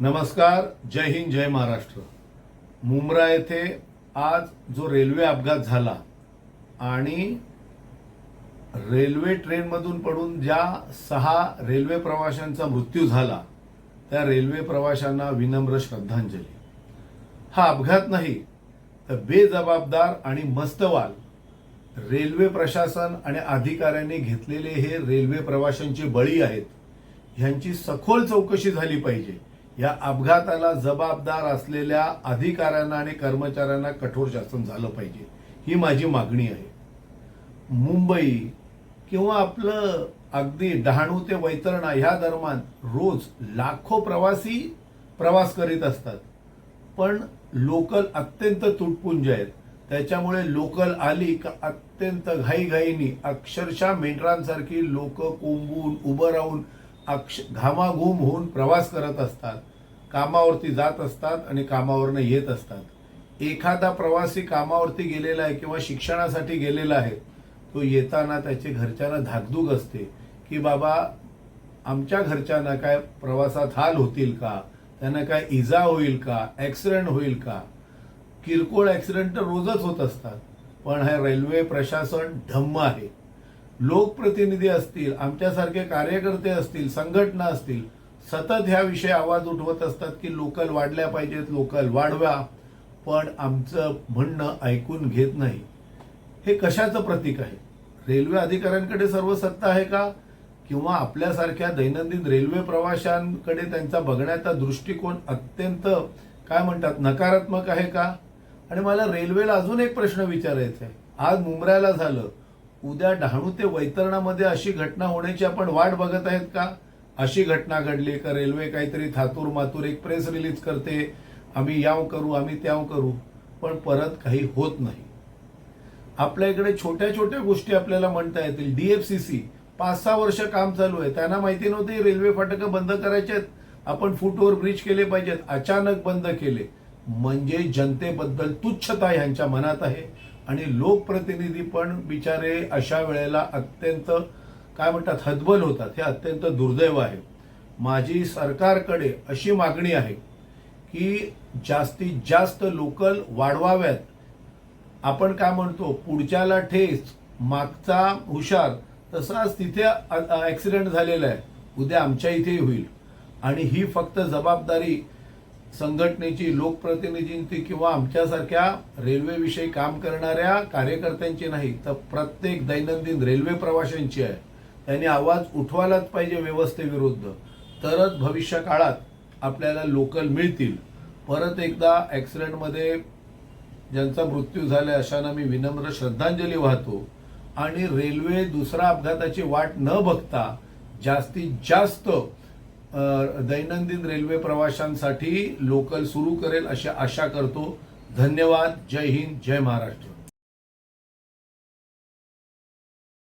नमस्कार जय हिंद जय महाराष्ट्र. मुंब्रा येथे आज जो रेल्वे अपघात झाला आणि रेल्वे ट्रेनमधून पडून ज्या सहा रेल्वे प्रवाशांचा मृत्यू झाला त्या रेल्वे प्रवाशांना विनम्र श्रद्धांजली. हा अपघात नाही तर बेजबाबदार आणि मस्तवाल रेल्वे प्रशासन आणि अधिकाऱ्यांनी घेतलेले हे रेल्वे प्रवाशांचे बळी आहेत. ह्यांची सखोल चौकशी झाली पाहिजे. या अपघाताला जबाबदार असलेल्या अधिकाऱ्यांना आणि कर्मचाऱ्यांना कठोर शासन झालं पाहिजे ही माझी मागणी आहे. मुंबई किंवा आपलं अगदी डहाणू ते वैतरणा ह्या दरम्यान रोज लाखो प्रवासी प्रवास करीत असतात. पण लोकल अत्यंत तुटपुंज आहेत. त्याच्यामुळे लोकल आली का अत्यंत घाईघाईनी अक्षरशः मेंढरांसारखी लोक कोंबून उभं राहून अक्ष घामाघूम होऊन प्रवास करत असतात. कामावरती जात असतात आणि कामावरनं येत असतात. एखादा प्रवासी कामावरती गेलेला आहे किंवा शिक्षणासाठी गेलेला आहे तो येताना त्याचे घरच्यांना धाकधूक असते की बाबा आमच्या घरच्यांना काय प्रवासात हाल होतील का? त्यांना काय इजा होईल का? ॲक्सिडेंट होईल का? किरकोळ ॲक्सिडेंट तर रोजच होत असतात पण हे रेल्वे प्रशासन ढम्म आहे. लोकप्रतिनिधी असतील आमच्यासारखे कार्यकर्ते असतील संघटना असतील सतत ह्या विषयी आवाज उठवत असतात की लोकल वाढल्या पाहिजेत लोकल वाढव्या पण आमचं म्हणणं ऐकून घेत नाही. हे कशाचं प्रतीक आहे? रेल्वे अधिकाऱ्यांकडे सर्व सत्ता आहे का? किंवा आपल्यासारख्या दैनंदिन रेल्वे प्रवाशांकडे त्यांचा बघण्याचा दृष्टिकोन अत्यंत काय म्हणतात नकारात्मक आहे का? आणि मला रेल्वेला अजून एक प्रश्न विचारायचा आहे. आज मुंबऱ्याला झालं. उद्या डहाणू ते वैतरणामध्ये अशी घटना होण्याची आपण वाट बघत आहेत का? अशी घटना घडली का? रेल्वे काहीतरी थातूर मातूर एक प्रेस रिलीज करते. आम्ही याव करू आम्ही त्याव करू. पण परत काही होत नाही. आपल्या इकडे छोट्या छोट्या गोष्टी आपल्याला म्हणता येतील. डीएफसीसी पाच सहा वर्ष काम चालू आहे. त्यांना माहिती नव्हती रेल्वे फाटक बंद करायचे आहेत. आपण फुटओव्हर ब्रिज केले पाहिजेत. अचानक बंद केले. म्हणजे जनतेबद्दल तुच्छता ह्यांच्या मनात आहे. आणि लोकप्रतिनिधी पण बिचारे अशा वेळेला अत्यंत काय म्हणतात हतबल होतात. हे अत्यंत दुर्दैव आहे. माझी सरकारकडे अशी मागणी आहे की जास्तीत जास्त लोकल वाढवाव्यात. आपण काय म्हणतो पुढच्याला ठेस मागचा हुशार तसाच तिथे ॲक्सिडेंट झालेला आहे. उद्या आमच्या इथेही होईल. आणि ही फक्त जबाबदारी संघटनेची लोकप्रतिनिधींची किंवा आमच्यासारख्या रेल्वेविषयी काम करणाऱ्या कार्यकर्त्यांची नाही तर प्रत्येक दैनंदिन रेल्वे प्रवाशांची आहे. त्यांनी आवाज उठवायलाच पाहिजे व्यवस्थेविरुद्ध. तरच भविष्य काळात आपल्याला लोकल मिळतील. परत एकदा ॲक्सिडेंटमध्ये ज्यांचा मृत्यू झाला अशांना मी विनम्र श्रद्धांजली वाहतो. आणि रेल्वे दुसरा अपघाताची वाट न बघता जास्तीत जास्त दैनंदिन रेल्वे प्रवाशांसाठी लोकल सुरू करेल अशी आशा करतो. धन्यवाद. जय हिंद. जय महाराष्ट्र.